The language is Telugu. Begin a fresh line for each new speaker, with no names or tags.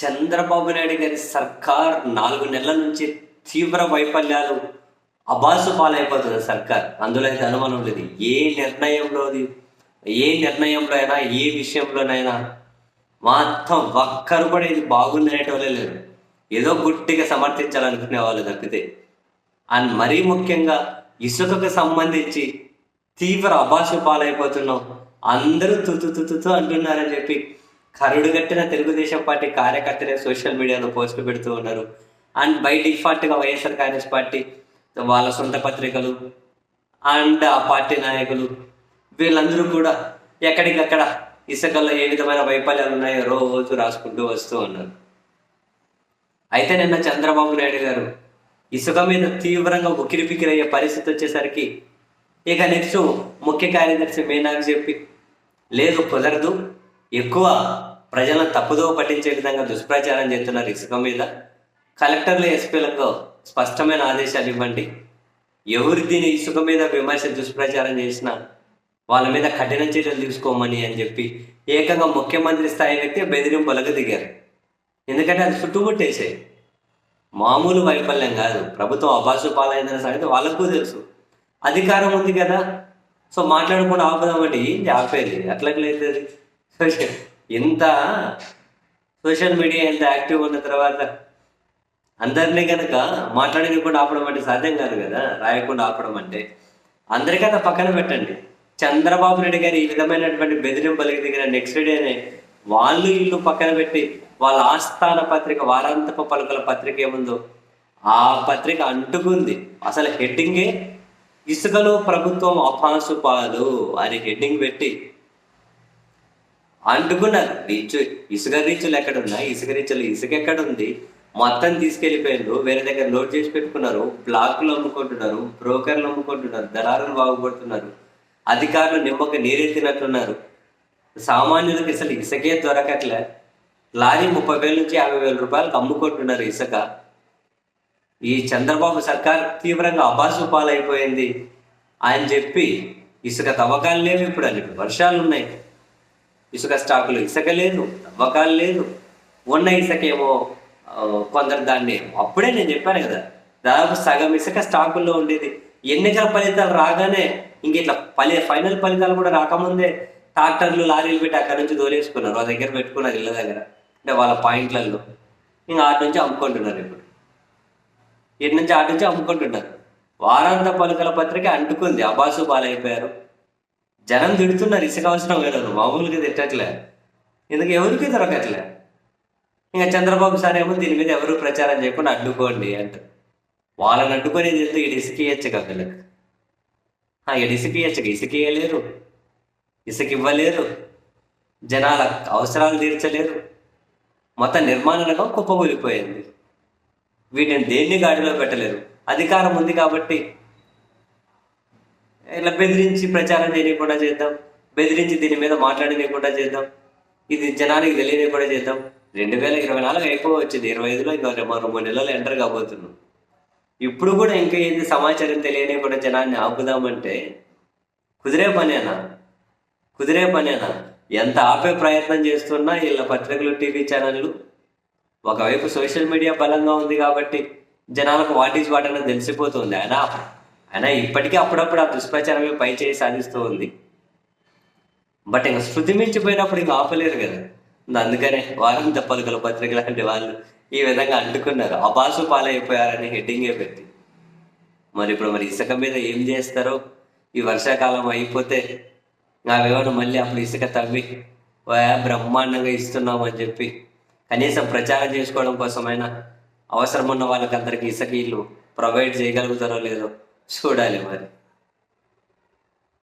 చంద్రబాబు నాయుడు గారి సర్కార్ నాలుగు నెలల నుంచి తీవ్ర వైఫల్యాలు అబాసు పాలైపోతుంది సర్కార్. అందులో అయితే అనుమానం లేదు ఏ నిర్ణయంలోది ఏ నిర్ణయంలో అయినా ఏ విషయంలోనైనా మొత్తం ఒక్కరు కూడా ఇది బాగుంది అనేటోళ్ళే లేరు. ఏదో గుట్టిగా సమర్థించాలనుకునే వాళ్ళు తప్పితే. అండ్ మరీ ముఖ్యంగా ఇసుకకు సంబంధించి తీవ్ర అభాష పాలైపోతున్నాం అందరూ తుతు తుతు అంటున్నారని చెప్పి కరుడు కట్టిన తెలుగుదేశం పార్టీ కార్యకర్తలే సోషల్ మీడియాలో పోస్టులు పెడుతూ ఉన్నారు. అండ్ బై డిఫాల్ట్గా వైఎస్ఆర్ కాంగ్రెస్ పార్టీ వాళ్ళ సొంత పత్రికలు అండ్ ఆ పార్టీ నాయకులు వీళ్ళందరూ కూడా ఎక్కడికక్కడ ఇసుకల్లో ఏ విధమైన వైఫల్యాలు ఉన్నాయో రోజు రాసుకుంటూ వస్తూ ఉన్నారు. అయితే నిన్న చంద్రబాబు నాయుడు గారు ఇసుక మీద తీవ్రంగా ఉక్కిరిపిక్కిరయ్యే పరిస్థితి వచ్చేసరికి ఇక నెక్స్ట్ ముఖ్య కార్యదర్శి మీనాకు చెప్పి లేదు కుదరదు ఎక్కువ ప్రజలను తప్పుదో పట్టించే విధంగా దుష్ప్రచారం చేస్తున్నారు ఇసుక మీద కలెక్టర్లు ఎస్పీలకు స్పష్టమైన ఆదేశాలు ఇవ్వండి. ఎవరు దీని ఇసుక మీద విమర్శ దుష్ప్రచారం చేసినా వాళ్ళ మీద కఠిన చర్యలు తీసుకోమని అని చెప్పి ఏకంగా ముఖ్యమంత్రి స్థాయి వ్యక్తి బెదిరింపులకు దిగారు. ఎందుకంటే అది చుట్టుముట్టేసే మామూలు వైఫల్యం కాదు. ప్రభుత్వం అబాసు పాలైందన్న సంగతి వాళ్ళకు తెలుసు. అధికారం ఉంది కదా. సో మాట్లాడకుండా ఆపుదామంటే ఏంటి ఆపేది? అట్లట్లయితే ఇంత సోషల్ మీడియా ఎంత యాక్టివ్ ఉన్న తర్వాత అందరినీ కనుక మాట్లాడకుండా ఆపడం అంటే సాధ్యం కాదు కదా? రాయకుండా ఆపడం అంటే. అందరికన్నా పక్కన పెట్టండి. చంద్రబాబు నాయుడు గారు ఈ విధమైనటువంటి బెదిరింపులకి దిగిన నెక్స్ట్ డేనే వాళ్ళు ఇల్లు పక్కన పెట్టి వాళ్ళ ఆస్థాన పత్రిక వారాంతపు పలుకల పత్రిక ఏముందో ఆ పత్రిక అంటుకుంది. అసలు హెడ్డింగే ఇసుకలో ప్రభుత్వం అపాసు పాలు అని హెడ్డింగ్ పెట్టి అంటుకున్నారు రీచు ఇసుక రీచులు ఎక్కడ ఉన్నాయి ఇసుక రీచులు ఇసుక ఎక్కడ ఉంది మొత్తం తీసుకెళ్ళిపోయారు వేరే దగ్గర లోడ్ చేసి పెట్టుకున్నారు బ్లాక్లు అమ్ముకుంటున్నారు బ్రోకర్లు అమ్ముకుంటున్నారు దళారులు బాగుపడుతున్నారు అధికారులు నిమ్మక నీరెత్తినట్లున్నారు సామాన్యులకు అసలు ఇసుకే దొరకట్లే. లారీ ముప్పై వేల నుంచి యాభై వేల రూపాయలకు అమ్ముకుంటున్నారు ఇసుక. ఈ చంద్రబాబు సర్కార్ తీవ్రంగా అబాసు పాలైపోయింది ఆయన చెప్పి ఇసుక తవ్వకాలు లేవు ఇప్పుడు అని వర్షాలు ఉన్నాయి ఇసుక స్టాకులు ఇసుక లేదు అమ్మకాలు లేదు. ఉన్న ఇసుక ఏమో కొందరు దాన్ని అప్పుడే నేను చెప్పాను కదా దాదాపు సగం ఇసుక స్టాకుల్లో ఉండేది. ఎన్నికల ఫలితాలు రాగానే ఇంక ఇట్లా ఫలి ఫైనల్ ఫలితాలు కూడా రాకముందే ట్రాక్టర్లు లారీలు పెట్టి అక్కడ నుంచి దోలేసుకున్నారు. వాళ్ళ దగ్గర పెట్టుకున్నారు ఇళ్ళ దగ్గర అంటే వాళ్ళ పాయింట్లలో. ఇంకా ఆటి నుంచి అమ్ముకుంటున్నారు ఇప్పుడు. ఇటు నుంచి ఆటి నుంచి అమ్ముకుంటున్నారు. వారాంత పలుకల పత్రిక అంటుకుంది. అబాసు పాలైపోయారు జనం తిడుతున్నారు ఇసుక అవసరం లేదు మామూలుగా తిట్టట్లే. ఎందుకు ఎవరికి దొరకట్లే? ఇంకా చంద్రబాబు సార్ ఏమో దీని మీద ఎవరు ప్రచారం చేయకుండా అడ్డుకోండి అంట వాళ్ళని అడ్డుకునేది ఎందుకు? ఇటు ఇసుకేయచ్చు కదా వీళ్ళకి. ఇటు ఇసుకేయచ్చు ఇసుకేయలేరు ఇసుక ఇవ్వలేరు. జనాల అవసరాలు తీర్చలేరు. మొత్తం నిర్మాణంగా కుప్పకూలిపోయింది. వీటిని దేన్ని గాడిలో పెట్టలేరు? అధికారం ఉంది కాబట్టి ఇలా బెదిరించి ప్రచారం చేయకుండా చేద్దాం. బెదిరించి దీని మీద మాట్లాడనీయకుండా చేద్దాం. ఇది జనానికి తెలియనివ్వకుండా చేద్దాం. రెండు వేల ఇరవై నాలుగు ఎక్కువ వచ్చింది. ఇరవై ఐదులో ఇంకా మరో మూడు నెలలు ఎంటర్ కాబోతున్నాం. ఇప్పుడు కూడా ఇంకా ఏది సమాచారం తెలియనివ్వకుండా జనాన్ని ఆపుదామంటే కుదిరే పనేనా? కుదిరే పనేనా? ఎంత ఆపే ప్రయత్నం చేస్తున్నా వీళ్ళ పత్రికలు టీవీ ఛానళ్ళు? ఒకవైపు సోషల్ మీడియా బలంగా ఉంది కాబట్టి జనాలకు వాట్ ఈజ్ వాట్ అనేది తెలిసిపోతుంది. అయినా అయినా ఇప్పటికీ అప్పుడప్పుడు ఆ దుష్ప్రచారమే పై చేయి సాధిస్తూ ఉంది. బట్ ఇంకా శృతి మించిపోయినప్పుడు ఇంకా ఆపలేరు కదా. అందుకనే వారం పలుకల పత్రిక లాంటి వాళ్ళు ఈ విధంగా అంటుకున్నారు. అబాసు పాలైపోయారని హెడ్డింగే పెట్టి. మరి ఇప్పుడు మరి ఇసుక మీద ఏం చేస్తారో? ఈ వర్షాకాలం అయిపోతే అవేమైనా మళ్ళీ అప్పుడు ఇసుక తవ్వి బ్రహ్మాండంగా ఇస్తున్నాం అని చెప్పి కనీసం ప్రచారం చేసుకోవడం కోసమైనా అవసరం ఉన్న వాళ్ళకందరికీ ఇసుక ఇల్లు ప్రొవైడ్ చేయగలుగుతారో లేదో చూడాలి మరి